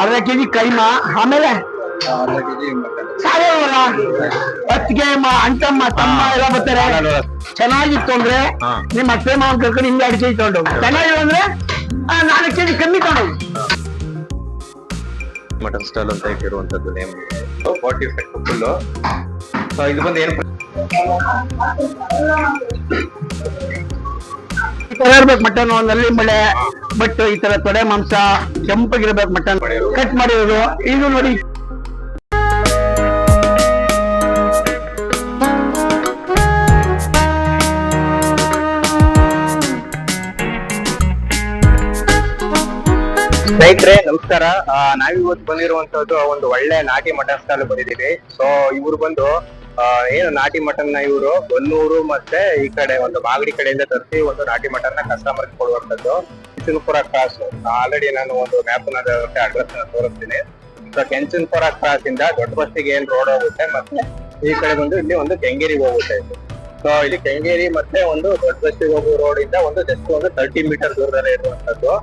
ಅರ್ಧ ಕೆಜಿ ಕೈಮಾ ಆಮೇಲೆ? ಸಾಯವಲ್ಲ ಅತ್ತಿಗೆ ಅಂಟಮ್ಮ ತಮ್ಮ ಎಲ್ಲ ಬರ್ತಾರೆ. ಚೆನ್ನಾಗಿತ್ತು ಅಂದ್ರೆ ನಿಮ್ಮ ಅತ್ತೆ ಮಾವನ್ ಕರ್ಕೊಂಡು ಹಿಂಗೆ ಅಡಿಕೆ ತಗೊಂಡು ಚೆನ್ನಾಗಿಲ್ಲ ಅಂದ್ರೆ ನಾಲ್ಕು ಕೆಜಿ ಕಮ್ಮಿ ತಗೊಂಡು ಮಟನ್ ಸ್ಟಾಲ್ ಅಂತ ಇಟ್ಟಿರುವಂತದ್ದು ನೇಮ್. ಫಾರ್ಟಿ ಫುಲ್ ಸೊ ಇದು ಬಂದು ಏನು ತರ ಇರ್ಬೇಕು ಮಟನ್ನಲ್ಲಿ ಮಳೆ ಬಟ್ ಈ ತರ ತೊಡೆ, ಮಾಂಸ, ಕೆಂಪಗಿರ್ಬೇಕು ಮಟನ್. ಕಟ್ ಮಾಡಿರೋದು. ಇದು ನೋಡಿ. ಸ್ನೇಹಿತರೆ, ನಮಸ್ಕಾರ. ನಾವಿವತ್ತು ಬಂದಿರುವಂತದ್ದು ಒಂದು ಒಳ್ಳೆ ನಾಟಿ ಮಟನ್ ಸ್ಟಾಲ್ ಬಂದಿದ್ದೀವಿ. ಸೊ ಇವ್ರು ಬಂದು ಏನು ನಾಟಿ ಮಟನ್ನ ಇವರು ಬನ್ನೂರು ಮತ್ತೆ ಈ ಕಡೆ ಒಂದು ಮಾಗಡಿ ಕಡೆಯಿಂದ ತರಿಸಿ ಒಂದು ನಾಟಿ ಮಟನ್ನ ಕಸ್ಟಮರ್ ಕೊಡುವಂತದ್ದು ಕೆಂಚನ್ಪುರ ಕ್ರಾಸ್ ಆಲ್ರೆಡಿ ನಾನು ಒಂದು ಮ್ಯಾಪ್ ಅಡ್ರೆಸ್ ತೋರಿಸ್ತೀನಿ. ಸೊ ಕೆಂಚನಪುರ ಕ್ರಾಸ್ ಇಂದ ದೊಡ್ಡ ಬಸ್ಸಿಗೆ ಏನ್ ರೋಡ್ ಹೋಗುತ್ತೆ ಮತ್ತೆ ಈ ಕಡೆ ಬಂದು ಇಲ್ಲಿ ಒಂದು ಕೆಂಗೇರಿಗೆ ಹೋಗುತ್ತೆ. ಇದು ಸೊ ಇಲ್ಲಿ ಕೆಂಗೇರಿ ಮತ್ತೆ ಒಂದು ದೊಡ್ಡ ಬಸ್ತಿಗೆ ಹೋಗೋ ರೋಡ್ ಇಂದ ಒಂದು ಜಸ್ಟ್ ಒಂದು ತರ್ಟಿ ಮೀಟರ್ ದೂರದಲ್ಲೇ ಇರುವಂತದ್ದು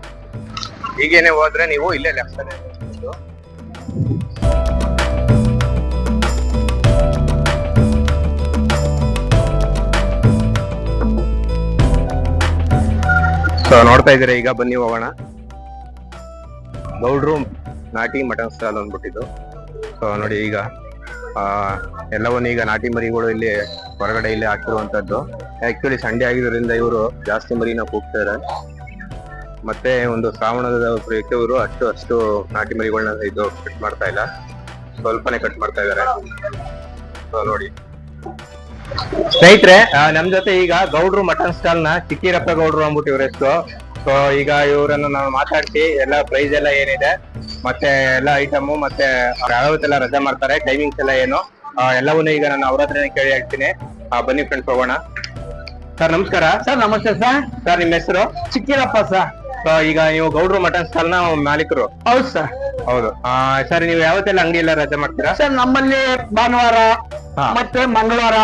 ಹೀಗೇನೆ ಹೋದ್ರೆ ನೀವು ಇಲ್ಲೇ ಲೆಫ್ಟ್ ನೋಡ್ತಾ ಇದ್ದೀರಾ? ಈಗ ಬನ್ನಿ ಹೋಗೋಣ. ಗೌಡ್ರು ನಾಟಿ ಮಟನ್ ಸ್ಟಾಲ್ ಅಂದ್ಬಿಟ್ಟಿದ್ದು. ಸೊ ನೋಡಿ ಈಗ ಎಲ್ಲವನ್ನು ಈಗ ನಾಟಿ ಮರಿಗಳು ಇಲ್ಲಿ ಹೊರಗಡೆ ಇಲ್ಲಿ ಹಾಕಿರುವಂತದ್ದು ಆಕ್ಚುಲಿ ಸಂಡೆ ಆಗಿರೋದ್ರಿಂದ ಇವರು ಜಾಸ್ತಿ ಮರಿನ ಕೂಗ್ತಾರೆ. ಮತ್ತೆ ಒಂದು ಶ್ರಾವಣದ ಪ್ರಯುಕ್ತ ಇವರು ಅಷ್ಟು ಅಷ್ಟು ನಾಟಿ ಮರಿಗಳನ್ನ ಇದು ಕಟ್ ಮಾಡ್ತಾ ಇಲ್ಲ. ಸ್ವಲ್ಪನೇ ಕಟ್ ಮಾಡ್ತಾ ಇದ್ದಾರೆ. ಸೊ ನೋಡಿ. ಸ್ನೇಹಿತರೆ ನಮ್ ಜೊತೆ ಈಗ ಗೌಡ್ರು ಮಟನ್ ಸ್ಟಾಲ್ನ ಚಿಕ್ಕಿರಪ್ಪ ಗೌಡ್ರು ಅಂದ್ಬಿಟ್ಟು ಇವ್ರ ಹೆಸರು ಸೊ ಈಗ ಇವರನ್ನ ನಾವು ಮಾತಾಡ್ತಿ ಎಲ್ಲ ಪ್ರೈಸ್ ಎಲ್ಲ ಏನಿದೆ ಮತ್ತೆ ಎಲ್ಲ ಐಟಮ್ ಮತ್ತೆ ಯಾವ್ಯಾವತ್ತೆಲ್ಲ ರಜೆ ಮಾಡ್ತಾರೆ ಟೈಮಿಂಗ್ಸ್ ಎಲ್ಲ ಏನು. ಎಲ್ಲವನ್ನೂ ಈಗ ನಾನು ಅವ್ರ ಹತ್ರನೇ ಕೇಳಿ ಹೇಳ್ತೀನಿ. ಆ, ಬನ್ನಿ ಫ್ರೆಂಡ್ಸ್ ಹೋಗೋಣ. ಸರ್ ನಮಸ್ಕಾರ. ಸರ್ ನಮಸ್ತೆ ಸರ್ ಸರ್ ನಿಮ್ಮ ಹೆಸರು? ಚಿಕ್ಕಿರಪ್ಪ ಸರ್ ಈಗ ನೀವು ಗೌಡ್ರು ಮಟನ್ ಸ್ಟಾಲ್ನ ಮಾಲೀಕರು. ಹೌದು ಸರ್ ಹೌದು. ಸರ್ ನೀವು ಯಾವತ್ತೆಲ್ಲ ಅಂಗಡಿ ಎಲ್ಲ ರಜೆ ಮಾಡ್ತೀರಾ? ಸರ್ ನಮ್ಮಲ್ಲಿ ಭಾನುವಾರ ಮತ್ತೆ ಮಂಗಳವಾರ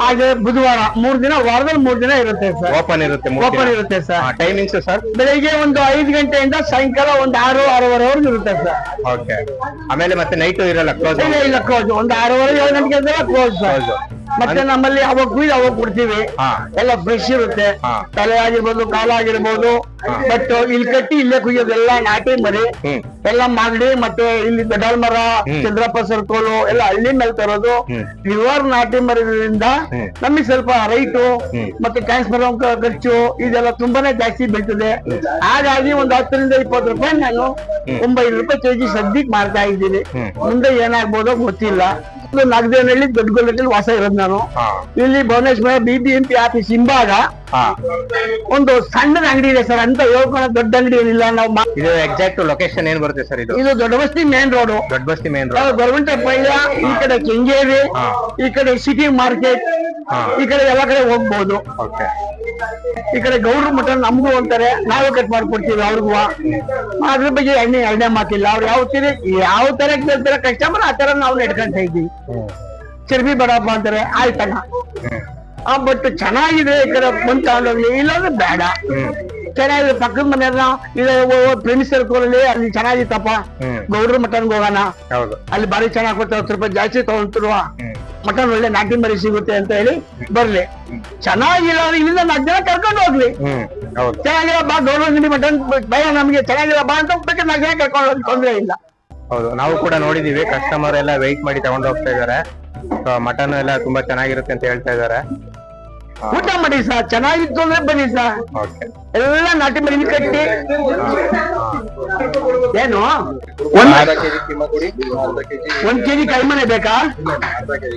ಹಾಗೆ ಬುಧವಾರ ಮೂರ್ ದಿನ ವಾರದಲ್ಲಿ ಮೂರ್ ದಿನ ಇರುತ್ತೆ ಸರ್. ಓಪನ್ ಇರುತ್ತೆ ಓಪನ್ ಇರುತ್ತೆ ಸರ್. Timings sir? ಬೆಳಿಗ್ಗೆ ಒಂದು ಐದು ಗಂಟೆಯಿಂದ ಸಾಯಂಕಾಲ ಒಂದು ಆರು ಆರೂವರೆವರೆಗೂ ಇರುತ್ತೆ ಸರ್. ಓಕೆ ಆಮೇಲೆ ಮತ್ತೆ ನೈಟ್ ಇರಲ್ಲ ಕ್ಲೋಸ್ ಇಲ್ಲ ಕ್ಲೋಸ್ ಒಂದು ಆರೂವರೆ ಏಳು ಗಂಟೆಗೆ ಕ್ಲೋಸ್ ಸರ್. ಮತ್ತೆ ನಮ್ಮಲ್ಲಿ ಅವಾಗ ಕುಯ್ದು ಅವಾಗ ಕೊಡ್ತೀವಿ. ಎಲ್ಲ ಫ್ರೆಶ್ ಇರುತ್ತೆ. ತಲೆ ಆಗಿರ್ಬೋದು ಕಾಲ ಆಗಿರ್ಬೋದು ಬಟ್ ಇಲ್ಲಿ ಕಟ್ಟಿ ಇಲ್ಲೇ ಕುಯ್ಯೋದೆಲ್ಲ ನಾಟಿ ಮರಿ. ಎಲ್ಲ ಮಾಗಡಿ ಮತ್ತೆ ಇಲ್ಲಿ ದಡಾಲ್ ಮರ ಚಂದ್ರಪ್ಪ ಸರ್ಕೋಲು ಎಲ್ಲ ಹಳ್ಳಿ ಮೇಲೆ ತರೋದು. ಇವರು ಪ್ಯೂರ್ ನಾಟಿ ಮರದಿಂದ. ನಮಗೆ ಸ್ವಲ್ಪ ರೈಟು. ಮತ್ತೆ ಟ್ರಾನ್ಸ್ಫರ್ ಖರ್ಚು ಇದೆಲ್ಲ ತುಂಬಾನೇ ಜಾಸ್ತಿ ಬೀಳ್ತದೆ. ಹಾಗಾಗಿ ಒಂದು ಹತ್ತರಿಂದ ಇಪ್ಪತ್ತು ರೂಪಾಯಿ ನಾನು ಒಂಬೈದು ರೂಪಾಯಿ ಕೆಜಿ ಸದ್ಯಕ್ಕೆ ಮಾರ್ತಾ ಇದ್ದೀನಿ. ಮುಂದೆ ಏನಾಗ್ಬೋದೋ ಗೊತ್ತಿಲ್ಲ. ಇದು ನಾಗದೇನಹಳ್ಳಿ ದೊಡ್ಡ ಗೊಲ್ಲದಲ್ಲಿ ವಾಸ ಇರೋದು ನಾನು. ಇಲ್ಲಿ Bhuvaneshwara B B M P office ಹಿಂಭಾಗ. ಒಂದು ಸಣ್ಣ ಅಂಗಡಿ ಇದೆ ಸರ್ ಅಂತ ಹೇಳ್ಕೊಳ್ಳೋ ದೊಡ್ಡ ಅಂಗಡಿ ಏನಿಲ್ಲ ನಾವು ಇದು ಎಕ್ಸಾಕ್ಟ್ ಲೊಕೇಶನ್ ಏನ್ ಬರುತ್ತೆ ಸರ್ ಇದು? ಇದು ದೊಡ್ಡ Basti main road Dodda Basti main road government ಪೈಲ ಈ ಕಡೆ ಕೆಂಗೇರಿ. ಈ ಕಡೆ ಸಿಟಿ ಮಾರ್ಕೆಟ್. ಈ ಕಡೆ ಎಲ್ಲ ಕಡೆ ಹೋಗ್ಬಹುದು ಈ ಕಡೆ ಗೌಡ್ರ ಮಠ ನಮ್ಗೂ ಅಂತಾರೆ ನಾವು ಕಟ್ ಮಾಡ್ಕೊಡ್ತೀವಿ ಅವ್ರಿಗೂ. ಅದ್ರ ಬಗ್ಗೆ ಎಣ್ಣೆ ಎರಡನೇ ಮಾತಿಲ್ಲ. ಅವ್ರು ಯಾವ ತರ ಯಾವ ತರ ಕೇಳ್ತಾರೆ ಕಸ್ಟಮರ್ ಆ ತರ ನಾವು ನೆಡ್ಕೊಂತ ಇದ್ದೀವಿ. ಚರ್ಬಿ ಬಡಪ್ಪ ಅಂತಾರೆ ಆಯ್ತಣ್ಣ. ಆ ಬಟ್ ಚೆನ್ನಾಗಿದೆ ಈ ಕಡೆ ಬಂದ್ ಇಲ್ಲ ಇಲ್ಲಾಂದ್ರೆ ಬೇಡ. ಚೆನ್ನಾಗಿದೆ ಪಕ್ಕದ ಮನೆಯವ್ರನ್ನ ಇಲ್ಲ ಫ್ರೆಂಡ್ಸ್ ಸರ್ಕಲಲ್ಲಿ ಅಲ್ಲಿ ಚೆನ್ನಾಗಿತ್ತಪ್ಪ. ಗೌಡ್ರ ಮಟನ್ ಮಟನ್ಗೆ ಹೋಗೋಣ ಅಲ್ಲಿ ಬಾರಿ ಚೆನ್ನಾಗಿ ಕೊಡ್ತಾರೆ ಹತ್ತು ರೂಪಾಯಿ ಜಾಸ್ತಿ ತಗೊಂತಿರುವ ಮಟನ್ ಒಳ್ಳೆ ನಾಟಿ ಮರಿ ಸಿಗುತ್ತೆ ಅಂತ ಹೇಳಿ ಬರ್ಲಿ. ಚೆನ್ನಾಗಿಲ್ಲ ಅಂದ್ರೆ ಇಲ್ಲಿಂದ ನಾಲ್ಕು ಜನ ಕರ್ಕೊಂಡು ಹೋಗ್ಲಿ. ಚೆನ್ನಾಗಿಲ್ಲ ಬಾ ಗೌರವ ಮಟನ್ ಭಯ ನಮ್ಗೆ ಚೆನ್ನಾಗಿಲ್ಲ ಬಾ ಅಂತ ಬೇಕಾದ್ರೆ ನಾಲ್ಕು ಜನ ಕರ್ಕೊಂಡು ಹೋಗಿ ತೊಂದ್ರೆ ಇಲ್ಲ. ಹೌದು, ನಾವು ಕೂಡ ನೋಡಿದೀವಿ ಕಸ್ಟಮರ್ ಎಲ್ಲ ವೆಯ್ಟ್ ಮಾಡಿ ತಗೊಂಡು ಹೋಗ್ತಾ ಇದಾರೆ ಮಟನ್ ಎಲ್ಲ ತುಂಬಾ ಚೆನ್ನಾಗಿರುತ್ತೆ ಅಂತ ಹೇಳ್ತಾ ಇದಾರೆ ಊಟ ಮಾಡಿ ಸರ್ ಚೆನ್ನಾಗಿತ್ತು ಅಂದ್ರೆ ಬನ್ನಿ ಸರ್ ಓಕೆ ಎಲ್ಲ ನಾಟಿ ಮರಿ ಕಟ್ಟಿ. ಏನು? ಒಂದ್ ಕೆಜಿ ಕೈ ಕೈಮನೆ ಬೇಕಾ?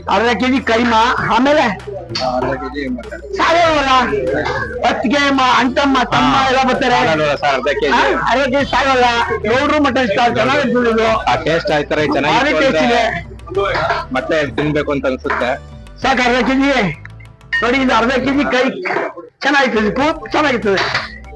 ಅರ್ಧ ಕೆಜಿ ಕೈ ಮಾ ಕೈಮಾ ಆಮೇಲೆ ಸಾವಿರ ಸಾಯವಲ್ಲ ಅತ್ತಿಗೆ ಮ- ಅಂಟಮ್ಮ ತಮ್ಮ ಎಲ್ಲ ಬರ್ತಾರೆ. ಅರ್ಧ ಕೆಜಿ. ಸಾಗಲ್ಲ ಗೌಡ್ರು ಮಟನ್ ಸ್ಟಾರ್ ಚೆನ್ನಾಗಿರ್ತದೆ ಟೇಸ್ಟ್ ಆಯ್ತಾರೆ ಚೆನ್ನಾಗಿ ಚೆನ್ನಾಗಿತ್ತು ಮತ್ತೆ ತಿನ್ಬೇಕು ಅಂತ ಅನ್ಸುತ್ತೆ. ಸಾಕು ಅರ್ಧ ಕೆಜಿ. ನೋಡಿ ಇದು ಅರ್ಧ ಕೆಜಿ ಕೈ. ಚೆನ್ನಾಗಿರ್ತದೆ ಕೂಪ್ ಚೆನ್ನಾಗಿರ್ತದೆ.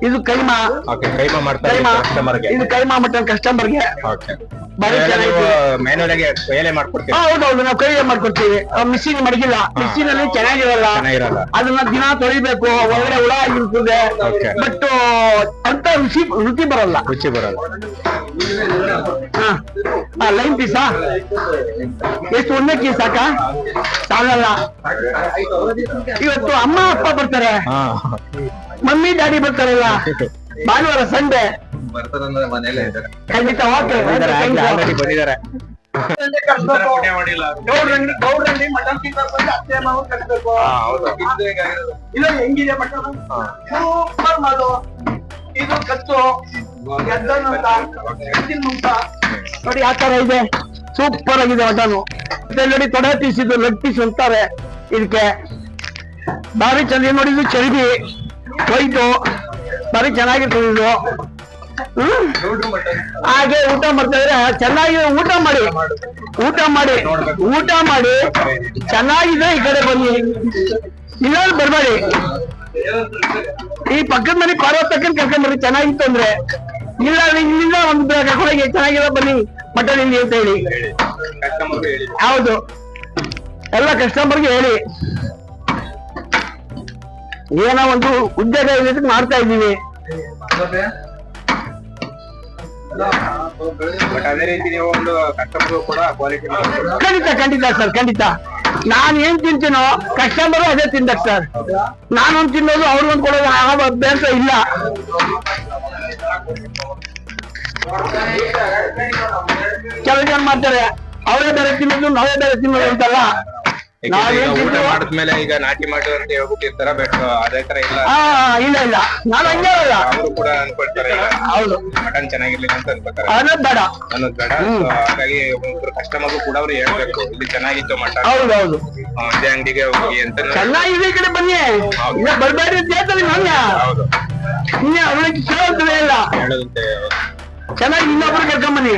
ಇದು ಕೈಮಾ. ಓಕೆ ಕೈಮಾ ಮಾಡ್ತಾರೆ ಕೈಮಾ. ಕಸ್ಟಮರ್ಗೆ ಇದು ಕೈಮಾ ಮಟನ್ ಕಸ್ಟಮರ್ಗೆ ಓಕೆ. ನೀವು ಚೆನ್ನಾಗಿದೆ. ಮೇನುವರೆಗೆ ಕೈಯಲ್ಲೇ ಮಾಡ್ಕೊಡ್ತೀವಿ ಹೌದೌದು ನಾವು ಕೈಗೆ ಮಾಡ್ಕೊಡ್ತೀವಿ. ಮಿಷಿನ್ ಮಡಗಿಲ್ಲ. ಮಿಷಿನ್ ಅಲ್ಲಿ ಚೆನ್ನಾಗಿರಲ್ಲ. ಚೆನ್ನಾಗಿರಲ್ಲ. ಅದನ್ನ ದಿನ ತೊಳಿಬೇಕು. ಒಳಗಡೆ ಹುಳ ಆಗಿರ್ತದೆ. ಬಟ್ ಅಂತ ರುಚಿ ರುಚಿ ಬರಲ್ಲ. ರುಚಿ ಬರಲ್ಲ. ಹಾ. ಲೈನ್ ಪೀಸಾ ಎಷ್ಟು ಒಂದೇ ಸಾಕ? ಸಾಲಲ್ಲ. ಇವತ್ತು ಅಮ್ಮ ಅಪ್ಪ ಬರ್ತಾರೆ. ಮಮ್ಮಿ ಡ್ಯಾಡಿ ಬರ್ತಾರಲ್ಲ. ಭಾನುವಾರ ಸಂಡೆ. ಬರ್ತಾರೆ ಮನೇಲೆ ಇದ್ದಾರೆ ಖಂಡಿತ ಓಕೆ ಬಂದಿದ್ದಾರೆ ಗೌಡ್ರಂಗಡಿ ಮಟನ್ ತಿನ್ನೋರು ಬಂದು ಅತ್ತೆ ಮಾವ ಕಟ್ಬೇಕು. ಇಲ್ಲ ಹೆಂಗಿದೆ ಮಟನ್ ಸೂಪರ್ ಮಾಡು ಇದು ಕತ್ತು ನೋಡಿ ಆ ತರ ಇದೆ. ಸೂಪರ್ ಆಗಿದೆ ಮಟನ್ ಮತ್ತೆ ನೋಡಿ ತೊಡೆ ಪೀಸ್ ಇದು ಲೆಗ್ ಪೀಸ್ ಅಂತಾರೆ ಇದಕ್ಕೆ. ಬಾರಿ ಚೆನ್ನಾಗಿ ನೋಡಿ ಇದು ಚರ್ಬಿ ವೈಟು ಬಾರಿ ಚೆನ್ನಾಗಿರ್ತದೆ ಇದು. ಹಾಗೆ ಊಟ ಮಾಡ್ತಿದ್ರೆ ಚೆನ್ನಾಗಿ ಊಟ ಮಾಡಿ. ಊಟ ಮಾಡಿ. ಊಟ ಮಾಡಿ. ಚೆನ್ನಾಗಿದೆ ಈ ಕಡೆ ಬನ್ನಿ. ಇನ್ನೊಂದು ಬರಬೇಡಿ. ಈ ಪಕ್ಕದ ಮನೆ ಪಾರ್ವತಕ್ಕನ್ ಕರ್ಕೊಂಡ್ಬರ್ರಿ ಚೆನ್ನಾಗಿತ್ತು ಅಂದ್ರೆ. ಇಲ್ಲ ಇಲ್ಲಿಂದ ಒಂದು ಕರ್ಕೊಂಡೋಗಿ ಚೆನ್ನಾಗಿರೋ ಬನ್ನಿ ಮಟನ್ ಇಲ್ಲಿ ಅಂತ ಹೇಳಿ. ಹೌದು. ಎಲ್ಲ ಕಸ್ಟಮರ್ಗೆ ಹೇಳಿ. ಏನೋ ಒಂದು ಉದ್ಯೋಗ ಮಾಡ್ತಾ ಇದ್ದೀವಿ. ಖಂಡಿತ ಖಂಡಿತ ಸರ್ ಖಂಡಿತ. ನಾನು ಏನ್ ತಿಂತೀನೋ ಕಸ್ಟಮರ್ ಅದೇ ತಿಂದಕ್ ಸರ್ ನಾನೊಂದು ತಿನ್ನೋದು ಅವ್ರಿಗೊಂದು ಕೊಡೋದು ಅಭ್ಯಾಸ ಇಲ್ಲ. ಕೆಲವು ಜನ ಮಾಡ್ತಾರೆ ಅವರೇ ಬೇರೆ ತಿನ್ನೋದು ನಾವೇ ಬೇರೆ ತಿನ್ನೋದು ಅಂತಲ್ಲ? ಊಟ ಮಾಡಿದ್ಮೇಲೆ ಈಗ ನಾಟಿ ಮಾಡು ಅಂತ ಹೇಳ್ಬಿಟ್ಟಿರ್ತಾರ ಬಟ್ ಅದೇ ತರ ಇಲ್ಲ. ಇಲ್ಲ ಇಲ್ಲ. ನಾನು ಹಂಗೆ ಅಲ್ಲ ಅವರು ಕೂಡ ಅನ್ಕೊಳ್ತಾರೆ ಹೌದು. ಮಟನ್ ಚೆನ್ನಾಗಿರ್ಲಿಲ್ಲ ಅಂತ ಅನ್ಕೋತಾರೆ ಅದೇ ಬೇಡ. ಅನ್ನೋದು ಬೇಡ. ಹಾಗಾಗಿ ಒಬ್ಬೊಬ್ರು ಕಸ್ಟಮರ್ ಕೂಡ ಅವ್ರು ಹೇಳ್ಬೇಕು ಇಲ್ಲಿ ಚೆನ್ನಾಗಿತ್ತು ಮಟನ್. ಹೌದು ಹೌದು. ಇದೇ ಅಂಗಡಿಗೆ ಹೋಗಿ ಅಂತ. ಚೆನ್ನಾಗಿದೆ ಕಡೆ ಬನ್ನಿ. ಬರ್ಬೇಡಿ ಅಂತ ಹೇಳ್ತಾರೆ ನನ್ನ ಹೌದು. ಇನ್ನ ಅವಳಿಗೆ ಕೇಳ್ತದೆ ಇಲ್ಲ. ಹೇಳೋದಂತೆ ಚೆನ್ನಾಗಿ ಇನ್ನೊಬ್ರು ಕರ್ಕೊಂಬನ್ನಿ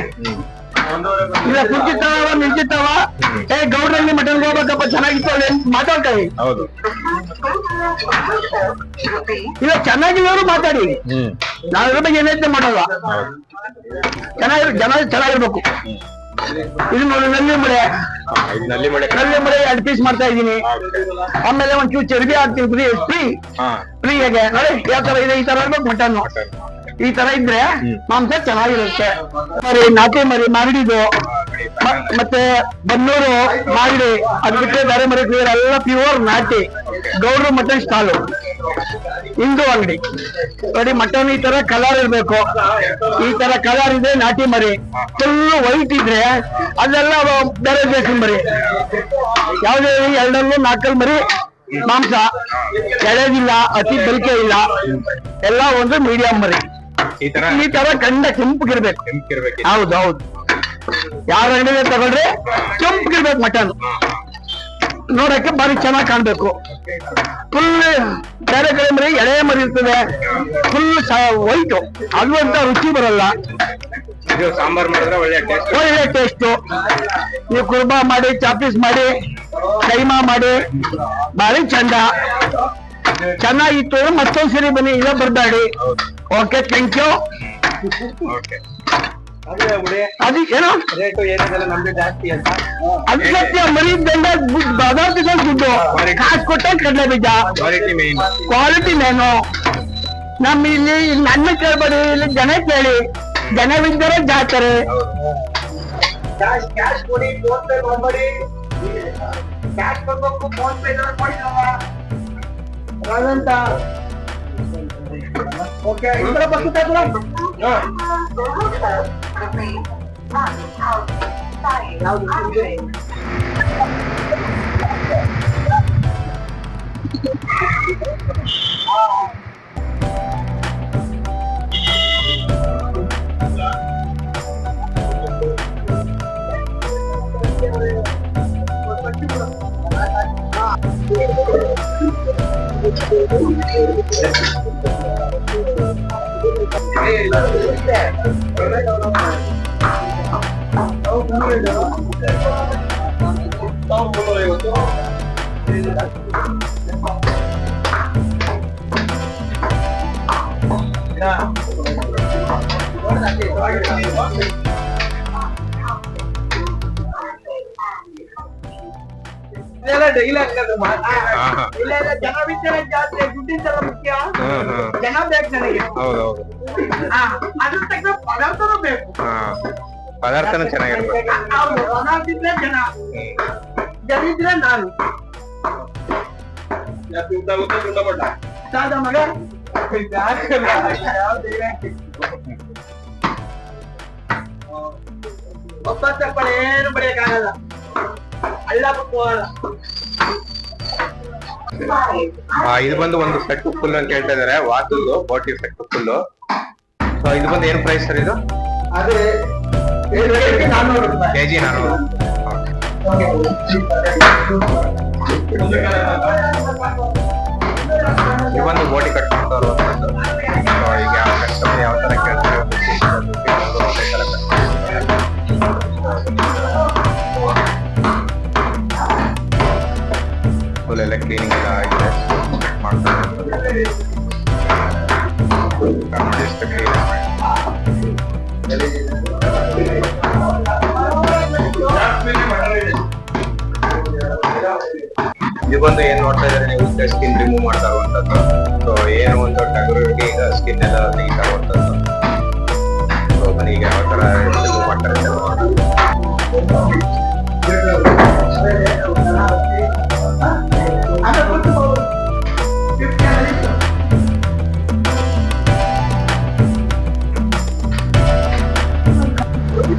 ಇಲ್ಲ ಕುಂಚಿತ್ತವ ನಿಂತಿರ್ತಾವ. ಏ ಗೌಡ್ರಲ್ಲಿ ಮಟನ್ ಹೋಗ್ಬೇಕಪ್ಪ ಚೆನ್ನಾಗಿತ್ತು ಅಲ್ಲಿ ಮಾತಾಡ್ತಾಯಿ ಮಾತಾಡ್ತಾರೆ. ಹೌದು. ಇಲ್ಲ ಚೆನ್ನಾಗಿರೋರು ಮಾತಾಡಿ. ನಾವ್ ನಾವು ಇದ್ರ ಬಗ್ಗೆ ಏನೈತೆ ಮಾಡೋಲ್ಲ ಚೆನ್ನಾಗಿರ್ ಜನ ಚೆನ್ನಾಗಿರ್ಬೇಕು. ಇದು ನೋಡಿ ನಲ್ಲಿ ಮಳೆ. ನಲ್ಲಿ ಮಳೆ. ನಲ್ಲಿ ಮಳೆ ಎರಡು ಪೀಸ್ ಮಾಡ್ತಾ ಇದ್ದೀನಿ. ಆಮೇಲೆ ಒಂಚೂರು ಚರ್ಬಿ ಹಾಕ್ತೀನಿ ಫ್ರೀ ಫ್ರೀ ಹೇಗೆ? ಫ್ರೀಯಾಗೆ ನೋಡಿ ಯಾವ ತರ ಇದೆ ಈ ತರ ಇರ್ಬೇಕು ಮಟನ್ ಈ ತರ ಇದ್ರೆ ಮಾಂಸ ಚೆನ್ನಾಗಿರುತ್ತೆ. ಮರಿ ನಾಟಿ ಮರಿ ಮಾರಿಡಿದು ಮತ್ತೆ ಬನ್ನೂರು ಮಾಗಡಿ ಅದ್ ಬಿಟ್ಟರೆ ಬೇರೆ ಮರಿ ಕ್ಲಿಯರ್ ಎಲ್ಲ ಪ್ಯೂರ್ ನಾಟಿ. ಗೌಡ್ರು ಮಟನ್ ಸ್ಟಾಲು. ಇಂದು ಅಂಗಡಿ. ನೋಡಿ ಮಟನ್ ಈ ತರ ಕಲರ್ ಇರ್ಬೇಕು. ಈ ತರ ಕಲರ್ ಇದೆ ನಾಟಿ ಮರಿ. ಫುಲ್ ವೈಟ್ ಇದ್ರೆ ಅದೆಲ್ಲ ಬೇರೆ ಬೇಕು ಮರಿ. ಯಾವುದೇ ಎರಡಲ್ಲಿ ನಾಲ್ಕಲ್ ಮರಿ ಮಾಂಸ. ಎಳೆದಿಲ್ಲ ಅತಿ ಬಲಿಕೆ ಇಲ್ಲ. ಎಲ್ಲ ಒಂದು ಮೀಡಿಯಂ ಮರಿ. ಈ ತರ ಈ ತರ ಕಂಡ ಕೆಂಪಗಿರ್ಬೇಕು. ಕೆಂಪಿರ್ಬೇಕು ಹೌದು ಹೌದು. ಯಾರ ಅಂಗಡಿ ತಗೊಂಡ್ರೆ ಕೆಂಪಗಿರ್ಬೇಕು ಮಟನ್. ನೋಡಕ್ಕೆ ಬಾರಿ ಚೆನ್ನಾಗಿ ಕಾಣ್ಬೇಕು. ಫುಲ್ ಬೇರೆ ಕಡೆ ಅಂದ್ರೆ ಎಳೆ ಮರಿ ಇರ್ತದೆ. ಫುಲ್ ವೈಟ್ ಅದು ಅಂತ ರುಚಿ ಬರಲ್ಲ. ಸಾಂಬಾರ್ ಮಾಡಿದ್ರೆ ಒಳ್ಳೆ ಟೇಸ್ಟ್ ಒಳ್ಳೆ ಟೇಸ್ಟ್ ನೀವು ಕುರ್ಬಾ ಮಾಡಿ ಚಾಪೀಸ್ ಮಾಡಿ ಕೈಮಾ ಮಾಡಿ ಬಾರಿ ಚಂದ. ಚೆನ್ನಾಗಿತ್ತು ಅಂದ್ರೆ ಮತ್ತೊಂದ್ ಸರಿ ಬನ್ನಿ ಇಲ್ಲ ಬರ್ಬೇಡಿ. ಓಕೆ ಥ್ಯಾಂಕ್ ಯು ಅದು ಏನೋ? ಮರಿ ದಂಡ ಪದಾರ್ಥದ ದುಡ್ಡು ಕಾಸು ಕೊಟ್ಟ ಕಡಲೆ ಬೀಜ. ಕ್ವಾಲಿಟಿ ಮೇನ್ ನಮ್ಮ ಇಲ್ಲಿ ನನ್ನ ಕೇಳ್ಬೇಡಿ ಇಲ್ಲಿ ಜನ ಕೇಳಿ. ಜನವಿದ್ದರೆ ಜಾತ್ರೆ. ಕ್ಯಾಶ್ ಕೊಡಿ ಫೋನ್ ಪೇ ಮಾಡ್ಬೇಡಿ. ಕ್ಯಾಶ್ ಕೊಡ್ಬೇಕು PhonePe Kalanta. Okay, kita lepas kita tu lang. Ha. Yeah. ಹಾ, ಇಲ್ಲ ಇಲ್ಲ ಜನ ವಿಚಾರ ಜಾಸ್ತಿ ದುಡ್ಡಿಂದೆಲ್ಲ ಮುಖ್ಯ. ಜನ ಬೇಕು ನನಗೆ. ಹೌದೌದು ಹಾ, ಅದ್ರ ತಕ್ಕ ಪದಾರ್ಥನೂ ಬೇಕು. ಪದಾರ್ಥನೂ ಚೆನ್ನಾಗಿರ್ಬೇಕು ಹೌದು ಪದಾರ್ಥ ಇದ್ರೆ ಜನ. ಜನ ಇದ್ರೆ ನಾನು. ಸಾದ ಮಗ ಒಬ್ಬತ್ತ ಪಡೆ ಏನು ಬರೆಯಕ್ಕಾಗಲ್ಲ ಇದು ಬಂದು ಒಂದು ಸೆಟ್ ಫುಲ್ ಅಂತ ಹೇಳ್ತಾ ಇದಾರೆ ವಾತುಲ್ ಫೋರ್ಟಿ ಸೆಟ್ ಫುಲ್ ಸೊ ಇದು ಬಂದು ಏನ್ ಪ್ರೈಸ್ ಸರ್ ಇದು? ಕೆಜಿ ನಾನು ಇದು ಬಂದು ಬೋಟಿ ಕಟ್ ಮಾಡ್ತಾ ಇರುವಂತದ್ದು So, ಈಗ ಯಾವ ಕಸ್ಟಮರ್ ಯಾವ ತರ ಕೇಳ್ತಾರೆ?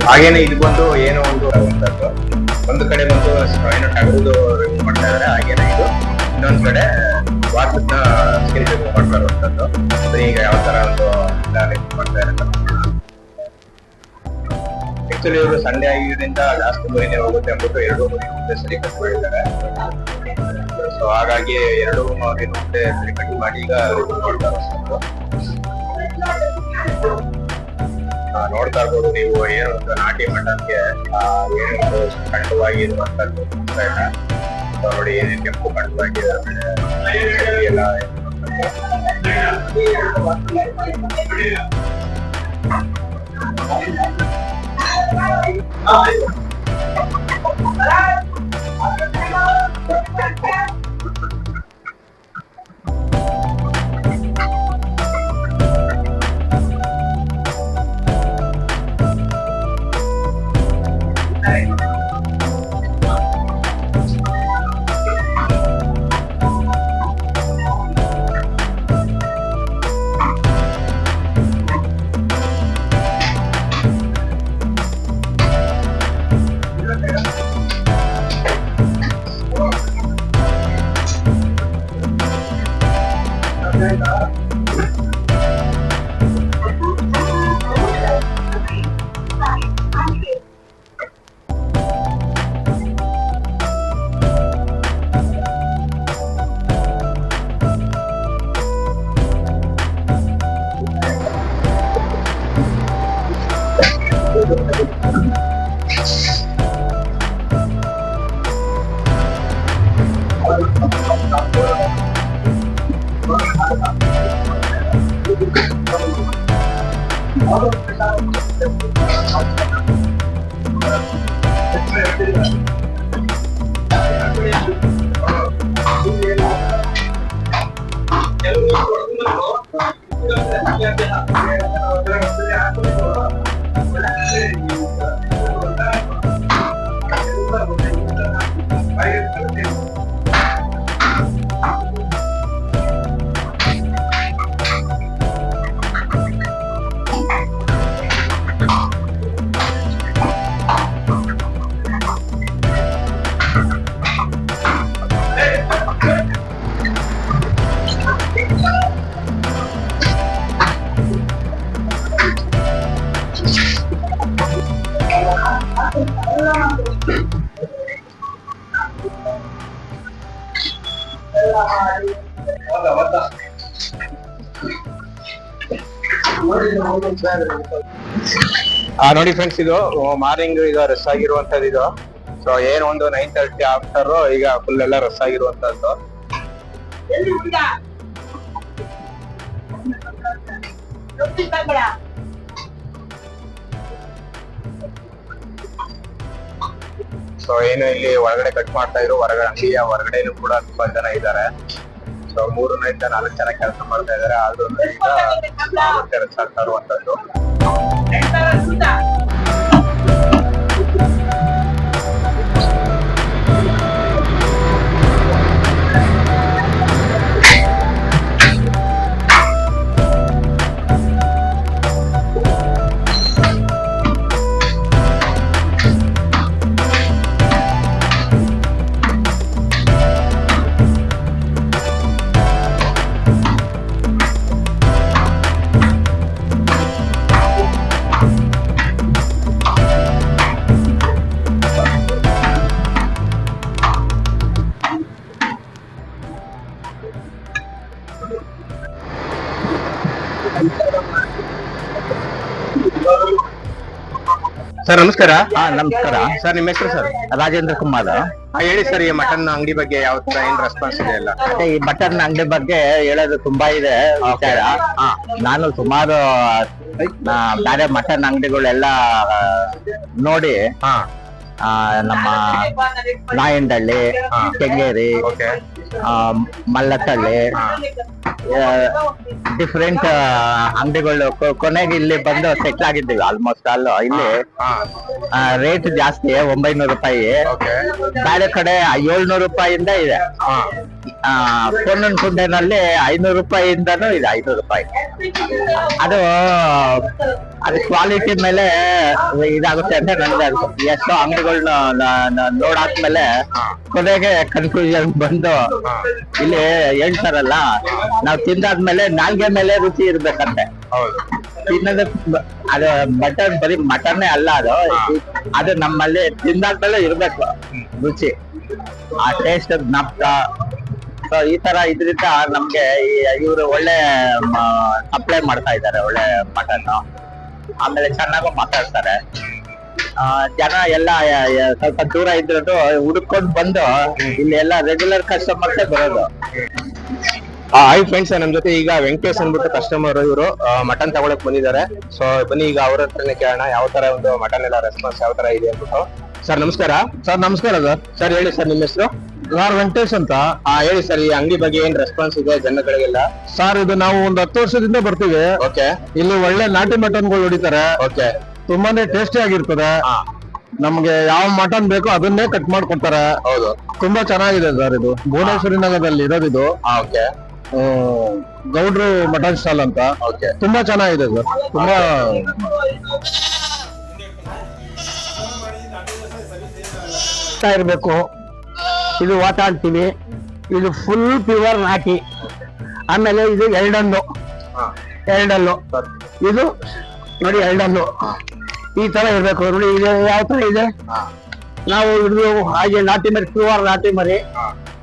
ಹಾಗೇನೆ ಇದು ಬಂದು ಏನೋ ಒಂದು. ಒಂದು ಕಡೆ ಬಂದು ಏನು ಟಗರುದು ಮಾಡ್ತಾ ಇದಾರೆ, ಹಾಗೇನೆ ಇದು. ಇನ್ನೊಂದು ಕಡೆ ವಾಸದ ಸ್ಕಿಲ್ ಮಾಡ್ತಾ ಇರುವಂತದ್ದು ಈಗ ಯಾವ ತರ ಒಂದು ಮಾಡ್ತಾ ಇದ್ದಾರೆ ಆಕ್ಚುಲಿ ಇವರು ಸಂಡೆ ಆಗಿರೋದ್ರಿಂದ ಜಾಸ್ತಿ ಮೂರಿನ ಹೋಗುತ್ತೆ ಅಂದ್ಬಿಟ್ಟು ಎರಡು ಮುಂದೆ ಸರಿ ಕಟ್ಕೊಂಡಿದ್ದಾರೆ. ಸೊ ಹಾಗಾಗಿ ಎರಡು ಮೂರಿನ ಮುಂದೆ ಸರಿ ಕಟ್ ಮಾಡಿ ಈಗ ಮಾಡ್ತಾರೆ ನೋಡ್ತಾ ಇರ್ಬೋದು ನೀವು, ಏನು ಒಂದು ನಾಟಿ ಮಟನ್ಗೆ ಏನು ಒಂದು ಖಂಡವಾಗಿ ಇರುವಂತದ್ದು ಅಂತ ಇಲ್ಲ. So ನೋಡಿ ಏನೇನು ಕೆಂಪು ಖಂಡವಾಗಿ ಎಲ್ಲ ಆ ನೋಡಿ ಫ್ರೆಂಡ್ಸ್ ಇದು ಮಾರ್ನಿಂಗ್ ಈಗ ರಶ್ ಆಗಿರುವಂತದ್ದು ಇದು. ಸೊ ಏನ್ ಒಂದು ನೈನ್ ತರ್ಟಿ ಆಫ್ಟರ್ ಈಗ ಫುಲ್ ಎಲ್ಲ ರಶ್ ಆಗಿರುವಂತದ್ದು ಎಲ್ಲಿ ಸೊ ಏನು ಇಲ್ಲಿ ಒಳಗಡೆ ಕಟ್ ಮಾಡ್ತಾ ಇದ್ರು ಹೊರಗಡೆ ಅಂಗಡಿಯ ಹೊರಗಡೆನೂ ಕೂಡ ತುಂಬಾ ಜನ ಇದ್ದಾರೆ ಸೊ ಮೂರು ನಾಲ್ಕು ನಾಲ್ಕು ಜನ ಕೆಲಸ ಮಾಡ್ತಾ ಇದಾರೆ. ಆದ್ರೂ ಈಗ ಕೆಲಸ ಆಗ್ತಾ ಸರ್ ನಮಸ್ಕಾರ. ಹಾ ನಮಸ್ಕಾರ. ಸರ್ ನಿಮ್ಮ ಹೆಸರು ಸರ್ ರಾಜೇಂದ್ರ ಕುಮಾರ್. ಹೇಳಿ ಸರ್ ಈ ಮಟನ್ ಅಂಗಡಿ ಬಗ್ಗೆ ಯಾವ ತರ ಏನ್ ರೆಸ್ಪಾನ್ಸ್ ಇದೆ ಎಲ್ಲ? ಮತ್ತೆ ಈ ಮಟನ್ ಅಂಗಡಿ ಬಗ್ಗೆ ಹೇಳೋದು ತುಂಬಾ ಇದೆ ವಿಚಾರ. ಹಾ, ನಾನು ಸುಮಾರು ಆ, ಬೇರೆ ಮಟನ್ ಅಂಗಡಿಗಳೆಲ್ಲ ನೋಡಿ ಹಾ. ಆ, ನಮ್ಮ ನಾಯಂಡಳ್ಳಿ ಕೆಂಗೇರಿ ಮಲ್ಲತ್ತಳ್ಳಿ ಡಿಫ್ರೆಂಟ್ ಅಂಗಡಿಗಳು ಕೊನೆಗೆ ಇಲ್ಲಿ ಬಂದು ಸೆಟ್ಲ್ ಆಗಿದ್ದೀವಿ ಆಲ್ಮೋಸ್ಟ್ ಆಲ್ ಇಲ್ಲಿ ರೇಟ್ ಜಾಸ್ತಿ ಒಂಬೈನೂರು ರೂಪಾಯಿ. ಬೇರೆ ಕಡೆ ಏಳ್ನೂರು ರೂಪಾಯಿಂದ ಇದೆ. ಪೊನ್ನನ್ ಕುಂಡೆನಲ್ಲಿ ಐನೂರು ರೂಪಾಯಿಂದನೂ ಇದೆ ಐನೂರು ರೂಪಾಯಿ. ಅದು ಅದು ಕ್ವಾಲಿಟಿ ಮೇಲೆ ಇದಾಗುತ್ತೆ ಅಂತ ನನಗೆ ಅನ್ಸುತ್ತೆ. ಎಷ್ಟೋ ಅಂಗಡಿಗಳನ್ನ ನೋಡಾದ್ಮೇಲೆ ಕೊನೆಗೆ ಕನ್ಫ್ಯೂಷನ್ ಬಂದು ಇಲ್ಲಿ ಹೇಳ್ತಾರಲ್ಲ ನಾವ್ ತಿಂದಾದ್ಮೇಲೆ ನಾಲ್ಗೆ ಮೇಲೆ ರುಚಿ ಇರ್ಬೇಕಂತೆ. ತಿನ್ನೋದು ಅದು ಮಟನ್ ಬರೀ ಮಟನ್ನೇ ಅಲ್ಲ ಅದು. ಅದು ನಮ್ಮಲ್ಲಿ ತಿಂದಾದ್ಮೇಲೆ ಇರ್ಬೇಕು ರುಚಿ. ಆ ಟೇಸ್ಟ್ ಜ್ಞಾಪಕ ಸೊ ಈ ತರ ಇದ್ರಿಂದ ನಮ್ಗೆ ಇವರು ಒಳ್ಳೆ ಸಪ್ಲೈ ಮಾಡ್ತಾ ಇದ್ದಾರೆ ಒಳ್ಳೆ ಮಟನ್ ಆಮೇಲೆ ಚೆನ್ನಾಗೂ ಮಾತಾಡ್ತಾರೆ. ಜನ ಎಲ್ಲ ಸ್ವಲ್ಪ ದೂರ ಇದ್ರು ಹುಡುಕೊಂಡು ಬಂದು ಇಲ್ಲಿ ಎಲ್ಲ ರೆಗ್ಯುಲರ್ ಕಸ್ಟಮರ್ಸ್ ಬರೋದು. ಹಾಯ್ ಫ್ರೆಂಡ್ಸ್ ನಮ್ ಜೊತೆ ಈಗ ವೆಂಕಟೇಶ್ ಅಂದ್ಬಿಟ್ಟು ಕಸ್ಟಮರ್ ಇವರು. ಮಟನ್ ತಗೊಳಕ್ ಬಂದಿದ್ದಾರೆ. ಸೊ ಬನ್ನಿ ಈಗ ಅವ್ರ ಹತ್ರನೇ ಕೇಳೋಣ. ಯಾವ ತರ ಒಂದು ಮಟನ್ ಎಲ್ಲ ರೆಸ್ಪಾನ್ಸ್ ಯಾವ ತರ ಇದೆ ಅಂದ್ಬಿಟ್ಟು. ಸರ್ ನಮಸ್ಕಾರ. ಸರ್ ನಮಸ್ಕಾರ ಸರ್ ಸರ್ ಹೇಳಿ ಸರ್ ನಿಮ್ಮ ಹೆಸರು? ಸರ್ ವೆಂಕಟೇಶ್ ಅಂತ. ಹಾ ಹೇಳಿ ಸರ್ ಈ ಅಂಗಡಿ ಬಗ್ಗೆ ಏನ್ ರೆಸ್ಪಾನ್ಸ್ ಇದೆ ಜನಗಳಿಗೆಲ್ಲ? ಸರ್ ಇದು ನಾವು ಒಂದು ಹತ್ತು ವರ್ಷದಿಂದ ಬರ್ತೀವಿ. ಓಕೆ ಇಲ್ಲಿ ಒಳ್ಳೆ ನಾಟಿ ಮಟನ್ಗಳು ಹೊಡಿತಾರೆ. ಓಕೆ ತುಂಬಾನೇ ಟೇಸ್ಟಿ ಆಗಿರ್ತದೆ. ನಮ್ಗೆ ಯಾವ ಮಟನ್ ಬೇಕೋ ಅದನ್ನೇ ಕಟ್ ಮಾಡ್ಕೊಡ್ತಾರೆ. ಹೌದು. ತುಂಬಾ ಚೆನ್ನಾಗಿದೆ ಸರ್ ಇದು. ಭುವನೇಶ್ವರಿ ನಗರದಲ್ಲಿ ಇರೋದಿದು ಓಕೆ. ಗೌಡ್ರು ಮಟನ್ ಸ್ಟಾಲ್ ಅಂತ. ಓಕೆ. ತುಂಬಾ ಚೆನ್ನಾಗಿದೆ ಸರ್. ತುಂಬಾ ಇರಬೇಕು. ಇದು ವಾತ ಅಂತೀವಿ ಇದು ಫುಲ್ ಪ್ಯೂರ್ ನಾಟಿ ಆಮೇಲೆ ಇದು ಎರಡನ್ನು. ಎರಡನ್ನು. ಎರಡಲ್ಲು ಇದು ನೋಡಿ ಎರಡಲ್ಲು ಈ ತರ ಇರ್ಬೇಕು ನೋಡಿ ಇದು ಯಾವ ತರ ಇದೆ? ನಾವು ಹಿಡಿದು ಹಾಗೆ ನಾಟಿ ಮರಿ ಕ್ಯೂಆರ್ ನಾಟಿ ಮರಿ.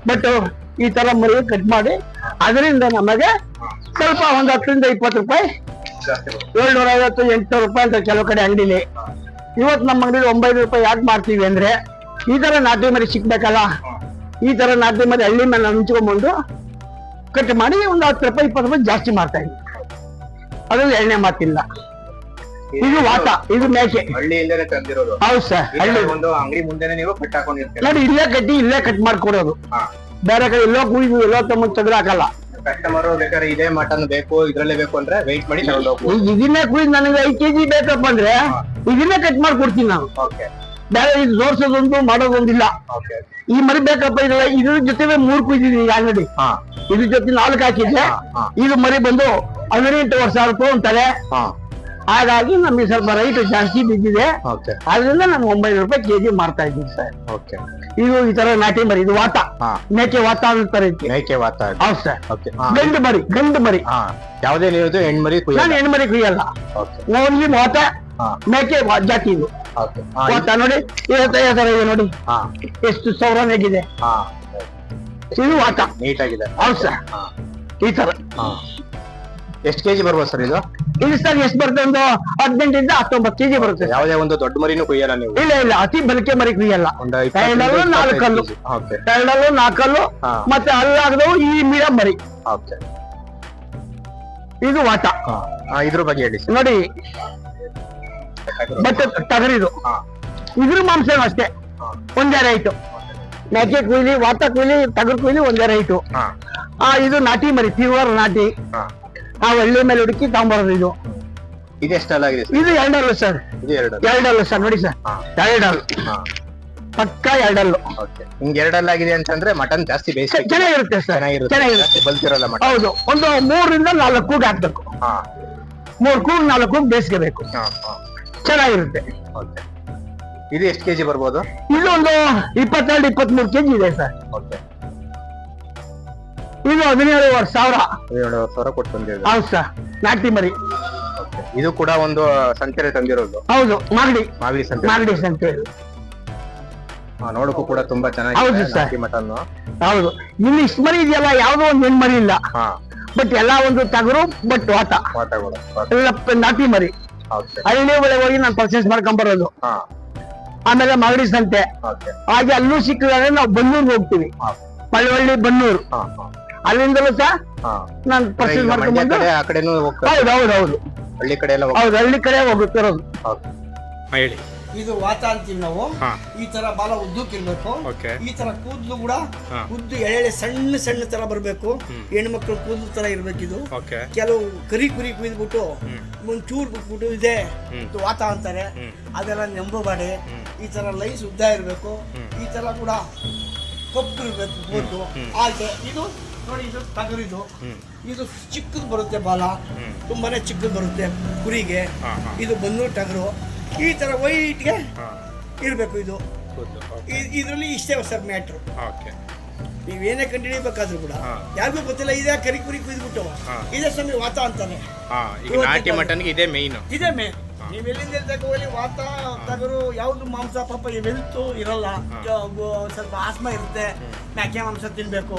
ಬಟ್ ಈ ತರ ಮರಿ ಕಟ್ ಮಾಡಿ ಅದರಿಂದ ನಮಗೆ ಸ್ವಲ್ಪ ಒಂದು ಹತ್ತರಿಂದ ಇಪ್ಪತ್ತು ರೂಪಾಯಿ. ಏಳ್ನೂರ ಐವತ್ತು ಎಂಟ್ನೂರು ರೂಪಾಯಿ ಅಂತ ಕೆಲವು ಕಡೆ ಅಂಗಡಿಲಿ. ಇವತ್ತು ನಮ್ಮ ಅಂಗಡಿಲಿ ಒಂಬೈನೂರು ರೂಪಾಯಿ ಯಾಕೆ ಮಾಡ್ತೀವಿ ಅಂದ್ರೆ ಈ ತರ ನಾಟಿ ಮರಿ ಸಿಕ್ಬೇಕಲ್ಲ ಈ ತರ ನಾಟಿ ಮರಿ ಹಳ್ಳಿ ಮೇಲೆ ಹಂಚ್ಕೊಂಡ್ಬಂದು ಕಟ್ ಮಾಡಿ ಒಂದು ಹತ್ತು ರೂಪಾಯಿ ಇಪ್ಪತ್ತು ರೂಪಾಯಿ ಜಾಸ್ತಿ ಮಾಡ್ತಾ ಇದ್ವಿ ಅದ್ರಲ್ಲಿ ಎಣ್ಣೆ ಮಾತಿಲ್ಲ. ಇದು ವಾತ ಇದು ಮೇಕೆ. ಹಳ್ಳಿಯಿಂದನೇ ತಂದಿರೋದು. ಹೌದು ಸರ್ ಹಳ್ಳಿ. ಒಂದು ಅಂಗಡಿ ಮುಂದೆನೆ ನೀವು ಕಟ್ ಹಾಕೊಂಡಿರ್ತೀರ. ನೋಡಿ ಇಲ್ಲೇ ಕಟ್ಟಿ ಇಲ್ಲೇ ಕಟ್ ಮಾಡ್ಕೊಡೋದು. ಬೇರೆ ಕಡೆ ಎಲ್ಲೋ ಕುಯ್ದು ಎಲ್ಲೋ ತಮ್ಮ ತೆಗೆದು ಹಾಕಲ್ಲ. ಕಸ್ಟಮರ್ ಬೇಕಾದ್ರೆ ಇದೇ ಮಟನ್ ಬೇಕು ಇದ್ರಲ್ಲೇ ಬೇಕು ಅಂದ್ರೆ ವೆಯ್ಟ್ ಮಾಡಿ ತಗೊಂಡು ಹೋಗ್ಬೋದು. ಈಗ ಇದನ್ನೇ ಕುಯ್ದು ನನಗೆ ಐದು ಕೆಜಿ ಬೇಕಪ್ಪ ಅಂದ್ರೆ ಇದನ್ನೇ ಕಟ್ ಮಾಡಿ ಕೊಡ್ತೀನಿ ನಾನು ಬೇರೆ ಇದು ಜೋರ್ಸೋದೊಂದು ಮಾಡೋದೊಂದಿಲ್ಲ. ಈ ಮರಿ ಬೇಕಪ್ಪ ಇದಲ್ಲ ಇದ್ರ ಜೊತೆ ಮೂರ್ ಕುಯ್ದಿದ್ದೀನಿ ಈಗ ಅಂಗಡಿ ಹಾ. ಇದ್ರ ಜೊತೆ ನಾಲ್ಕು ಹಾಕಿದ್ದೆ. ಇದು ಮರಿ ಬಂದು ಹದಿನೆಂಟು ವರ್ಷ ರೂಪಾಯಿ ಹಾಗಾಗಿ ನಮಗೆ ಸ್ವಲ್ಪ ರೈಟ್ ಜಾಸ್ತಿ ಬಿದ್ದಿದೆ. ಓಕೆ ಆದ್ರಿಂದ ನಾನು ಒಂಬೈನೂರು ರೂಪಾಯಿ ಕೆಜಿ ಮಾರ್ತಾ ಇದ್ದೀನಿ ಸರ್. ಓಕೆ ಇದು ಈ ತರ ನಾಟಿ ಮರಿ ಇದು ವಾತ. ಹಾ. ಮೇಕೆ ವಾತ ಅಂತಾರೆ ಇದಕ್ಕೆ ಮೇಕೆ ವಾತ ಹೌದು ಸರ್. ಓಕೆ ಗಂಡು ಮರಿ ಗಂಡು ಮರಿ. ಹಾ. ಯಾವುದೇ ನೀರು ಹೆಣ್ಮರಿ ಕುಯ್ಯ ನಾನು ಹೆಣ್ಣು ಮರಿ ಕುಯ್ಯಲ್ಲ. ಓಕೆ ಓನ್ಲಿ ವಾತ ಹಾ. ಮೇಕೆ ವಾ- ಜಾತಿ ಇದು. ಓಕೆ ವಾತ ನೋಡಿ ಇವತ್ತು ತರ ಇದೆ ನೋಡಿ. ಹಾ. ಎಷ್ಟು ಸಾವಿರ ಆಗಿದೆ. ಹಾ. ಇದು ವಾತ. ನೀಟಾಗಿದೆ ಹೌದು ಸರ್. ಹಾ. ಈ ತರ. ಹಾ. ಎಷ್ಟು ಕೆಜಿ ಬರ್ಬೋದು ಸರ್ ಇದು? ಸರ್ ಎಷ್ಟು ಬರುತ್ತೆ ಒಂದು ಹದಿನೆಂಟರಿಂದ ಹತ್ತೊಂಬತ್ತು ಕೆಜಿ ಬರುತ್ತೆ. ಯಾವುದೇ ಒಂದು ದೊಡ್ಡ ಮರಿನೂ ಕುಯ್ಯಲ್ಲ ನೀವು. ಇಲ್ಲ ಇಲ್ಲ ಅತಿ ಬಲಿಕೆ ಮರಿ ಕುಯ್ಯಲ್ಲ. ಒಂದು ಎರಡಲ್ಲೂ ನಾಲ್ಕಲ್ಲು. ಎರಡಲ್ಲೂ ನಾಲ್ಕಲ್ಲು ಹಾ. ಮತ್ತೆ ಅಲ್ಲಾಗದವು ಈ ಮೀಡಿಯಂ ಮರಿ. ಓಕೆ. ಇದು ವಾಟ ಇದ್ರ ಬಗ್ಗೆ ಹೇಳಿ. ನೋಡಿ ಮತ್ತೆ ಟಗರಿದು ಹಾ. ಇದ್ರ ಮಾಂಸ ಅಷ್ಟೇ. ಒಂದೇ ರೈಟು. ಮೇಕೆ ಕುಯ್ಲಿ ವಾತ ಕುಯ್ಲಿ ಟಗರ್ ಕುಯ್ಲಿ ಒಂದೇ ರೈಟು. ಹಾ. ಆ ಇದು ನಾಟಿ ಮರಿ ಪ್ಯೂರ್ ನಾಟಿ. ಹಾ. ನಾವು ಹಳ್ಳಿ ಮೇಲೆ ಹುಡುಕಿ ತಗೊಂಬರೋದು ಇದು. ಇದು ಎಷ್ಟಲ್ಲಾಗಿದೆ ಆಗಿದೆ ಇದು ಎರಡಲ್ಲು ಸರ್. ಇದು ಎರಡು ಎರಡಲ್ಲು ಸರ್ ನೋಡಿ ಸರ್. ಎರಡಲ್ಲು ಪಕ್ಕ ಎರಡಲ್ಲು ಹಿಂಗ್ ಎರಡಲ್ಲಾಗಿದೆ ಅಂತಂದ್ರೆ ಮಟನ್ ಜಾಸ್ತಿ ಬೇಯಿಸಿ ಚೆನ್ನಾಗಿರುತ್ತೆ ಸರ್. ಚೆನ್ನಾಗಿರುತ್ತೆ. ಬಲ್ತಿರಲ್ಲ ಮಟನ್. ಹೌದು. ಒಂದು ಮೂರರಿಂದ ನಾಲ್ಕು ಕೂಗ್ ಹಾಕ್ಬೇಕು. ಮೂರ್ ಕೂಗ್ ನಾಲ್ಕು ಕೂಗ್ ಬೇಯಿಸ್ಕೋಬೇಕು. ಚೆನ್ನಾಗಿರುತ್ತೆ. ಓಕೆ. ಇದು ಎಷ್ಟು ಕೆಜಿ ಬರ್ಬೋದು? ಇದು ಒಂದು ಇಪ್ಪತ್ತೆರಡು ಇಪ್ಪತ್ಮೂರು ಕೆಜಿ ಇದೆ ಸರ್. ಓಕೆ. ಇದು ಹದಿನೇಳುವರೆ ಸಾವಿರ. ಏಳು ಸಾವಿರ ಕೊಟ್ಟು ತಂದಿರೋದು. ಹೌದು ಸರ್ ನಾಟಿ ಮರಿ. ಇದು ಕೂಡ ಒಂದು ಸಂತೆರೆ ತಂದಿರೋದು. ಹೌದು ಮಾಗಡಿ. ಮಾಗಡಿ ಸಂತೆ ಮಾಗಡಿ ಸಂತೆ. ಹಾ, ನೋಡಕ್ಕೂ ಕೂಡ ತುಂಬಾ ಹೌದು ಚೆನ್ನಾಗಿದೆ sir. ನಾಟಿ ಮಟನ್ ಹೌದು. ಇಲ್ಲಿ ಇಷ್ಟು ಮರಿ ಇದೆಯಲ್ಲ ಯಾವುದೋ ಒಂದು ಹೆಣ್ಣು ಮರಿ ಇಲ್ಲ. ಹಾ. ಬಟ್ ಎಲ್ಲ ಒಂದು ತಗರು ಬಟ್ ವಾತ. ಎಲ್ಲ ಪ- ನಾಟಿ ಮರಿ. ಹೌದು ಹಳ್ಳಿ ಒಳಗೆ ಹೋಗಿ ನಾನು ಪರ್ಚೇಸ್ ಮಾಡ್ಕೊಂಡ್ ಬರೋದು ಹಾ. ಆಮೇಲೆ ಮಾಗಡಿ ಸಂತೆ. ಓಕೆ. ಹಾಗೆ ಅಲ್ಲೂ ಸಿಕ್ಕಿದ್ರೆ ನಾವು ಬನ್ನೂರ್ಗೆ ಹೋಗ್ತೀವಿ. ಹಾ. ಮಳವಳ್ಳಿ ಬನ್ನೂರು. ಹಾ ಹಾ. ಅಲ್ಲಿಂದಲೂ ಸಹ ಹಾ. ನಾನು ಈಗ ಪರ್ಚೇಸ್ ಮಾಡ್ಕೊಂಡು ಮಂಡ್ಯ ಕಡೆ ಆ ಕಡೆನೂ ಹೋಗ್ತಾರೆ. ಹೌದು ಹೌದು ಹೌದು. ಹಳ್ಳಿ ಕಡೆ ಎಲ್ಲ ಹೋಗ್ತಾರೆ. ಹೌದು ಹಳ್ಳಿ ಕಡೆ ಹೋಗುತ್ತಿರೋದು. ಹೇಳಿ. ಇದು ವಾತ ಅಂತೀವಿ ನಾವು. ಹಾ. ಈ ತರ ಬಾಲ ಉದ್ದಕ್ಕಿರ್ಬೇಕು ಈ ತರ ಕೂದಲು ಕೂಡ ಹಾ. ಉದ್ದು ಎಳೆ ಸಣ್ಣ ಸಣ್ಣ ತರ ಬರಬೇಕು. ಹೆಣ್ಮಕ್ಳು ಕೂದಲು ತರ ಇರ್ಬೇಕು ಇದು ಓಕೆ. ಕೆಲವು ಕರಿ ಕುರಿ ಕುಯ್ದ್ಬಿಟ್ಟು ಒಂದ್ ಚೂರ್ ಬಿಟ್ಬಿಟ್ಟು ಇದೆ. ಇದು ವಾತ ಅಂತಾರೆ. ಅದೆಲ್ಲ ನೆಂಬಬಾಡೆ. ಈ ತರ ಲೈಸ್ ಉದ್ದ ಇರಬೇಕು. ಈ ತರ ಕೂಡ ಕಪ್ಪು ಇರ್ಬೇಕು ಕೂದಲು. ಹಾಗೆ ಇದು ನೋಡಿ ಇದು ಟಗರಿದು ಇದು. ಚಿಕ್ಕದು ಬರುತ್ತೆ ಬಾಲ. ತುಂಬಾನೇ ಚಿಕ್ಕದು ಬರುತ್ತೆ ಕುರಿಗೆ. ಇದು ಬಂದು ಟಗರು. ಈ ತರ ವೈಟ್ಗೆ ಗೆ ಇರಬೇಕು ಇದು. ಇದರಲ್ಲಿ ಇಷ್ಟೇ ಸರ್ ಮ್ಯಾಟ್ರು ಓಕೆ ನೀವೇನೇ ಕಂಡುಹಿಡಿಬೇಕಾದ್ರೂ ಕೂಡ. ಯಾರಿಗೂ ಗೊತ್ತಿಲ್ಲ ಇದೇ ಕರಿ ಕುರಿ ಕುಯ್ದ್ಬಿಟ್ಟು. ಇದೇ ಸ್ವಾಮಿ ವಾತ ಅಂತಾನೆ. ನಾಟಿ ಮಟನ್ಗೆ ಇದೇ ಮೇನ್ ಇದೇ ಮೇ ನೀವು ಎಲ್ಲಿಂದ ತಗೋಲಿ ವಾತ ತಗರು ಯಾವ್ದು ಮಾಂಸ ಪಾಪ ಇವೆಲ್ತು ಇರಲ್ಲ. ಸ್ವಲ್ಪ ಆಸ್ಮ ಇರುತ್ತೆ. ಮ್ಯಾಕೆ ಮಾಂಸ ತಿನ್ಬೇಕು.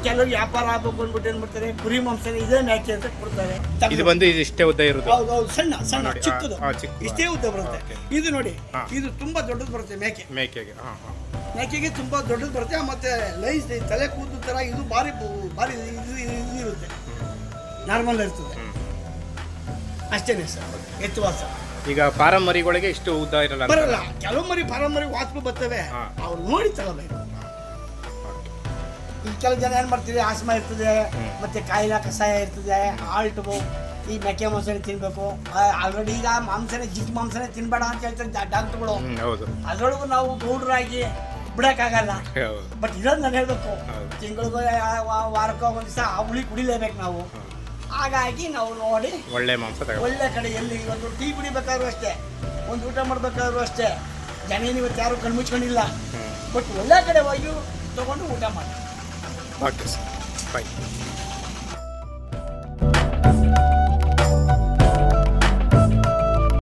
ಹ್ಮ್ ಕೆಲವು ವ್ಯಾಪಾರ ಆಗ್ಬೇಕು ಅಂದ್ಬಿಟ್ಟು ಏನ್ ಮಾಡ್ತಾರೆ? ಕುರಿ ಮಾಂಸ ಇದೇ ಮ್ಯಾಕೆ ಅಂತ ಕೊಡ್ತಾರೆ. ಇದು ಬಂದು ಇದು ಇಷ್ಟೇ ಉದ್ದ ಇರುತ್ತೆ ಹೌದು ಹೌದು ಸಣ್ಣ ಸಣ್ಣ ನೋಡಿ, ಆ- ಚಿಕ್ಕದು. ಆ, ಚಿಕ್ಕದು. ಇಷ್ಟೇ ಉದ್ದ ಬರುತ್ತೆ. ಇದು ನೋಡಿ ಹಾ. ಇದು ತುಂಬಾ ದೊಡ್ಡದು ಬರುತ್ತೆ ಮೇಕೆ. ಮೇಕೆಗೆ ಹಾ ಹಾ. ಮೇಕೆಗೆ ತುಂಬಾ ದೊಡ್ಡದು ಬರುತ್ತೆ ಮತ್ತೆ ಲೈಸ್ ತಲೆ ಕೂದಲು ತರ ಇದು ಭಾರಿ ಬು- ಭಾರಿ ಇದು ಇದು ಇರುತ್ತೆ. ನಾರ್ಮಲ್ ಇರ್ತದೆ. ಅಷ್ಟೇನೆ ಸರ್ ಎತ್ತುವಾಸ ಈಗ ಫಾರಂ ಮರಿಗಳಿಗೆ ಇಷ್ಟು ಉದ್ದ ಇರಲ್ಲ ಅಂತ. ಬರಲ್ಲ. ಕೆಲವು ಮರಿ ಫಾರಂ ಮರಿ ವಾಸ್ಪು ಬರ್ತವೆ. ಹಾ. ಅವ್ರು ನೋಡಿ ತಗೋಬೇಕು. ಈ ಕೆಲವು ಜನ ಏನು ಮಾಡ್ತೀವಿ ಆಸ್ಮಾ ಇರ್ತದೆ ಮತ್ತು ಕಾಯಿಲೆ ಕಷಾಯ ಇರ್ತದೆ ಆಲ್ಟು ಈ ಮೆಕ್ಕೆ ಮಾಂಸನೇ ತಿನ್ಬೇಕು. ಆಲ್ರೆಡಿ ಈಗ ಮಾಂಸನೇ ಜಿಗ್ ಮಾಂಸನೇ ತಿನ್ಬೇಡ ಅಂತ ಹೇಳ್ತಾರೆ ಡಾಕ್ಟರ್ಗಳು. ಅದ್ರೊಳಗೂ ನಾವು ಗೌಡ್ರಾಗಿ ಬಿಡಕ್ಕಾಗಲ್ಲ. ಬಟ್ ಇದೊಂದು ನಾನು ಹೇಳ್ಬೇಕು. ತಿಂಗಳಿಗೋ ವಾರಕ್ಕೋ ಒಂದು ದಿವಸ ಆ ಹುಳಿ ಕುಡಿಲೇಬೇಕು ನಾವು. ಹಾಗಾಗಿ ನಾವು ನೋಡಿ ಒಳ್ಳೆ ಮಾಂಸ ಒಳ್ಳೆ ಕಡೆ ಎಲ್ಲಿ ಇವತ್ತು ಟೀ ಕುಡಿಬೇಕಾದ್ರೂ ಅಷ್ಟೇ ಒಂದು ಊಟ ಮಾಡ್ಬೇಕಾದ್ರೂ ಅಷ್ಟೇ ಜನೇನು ಇವತ್ತು ಯಾರು ಕಣ್ಮುಚ್ಕೊಂಡಿಲ್ಲ. ಬಟ್ ಒಳ್ಳೆ ಕಡೆ ಹೋಗಿ ತಗೊಂಡು ಊಟ ಮಾಡಿ. Okay sir bye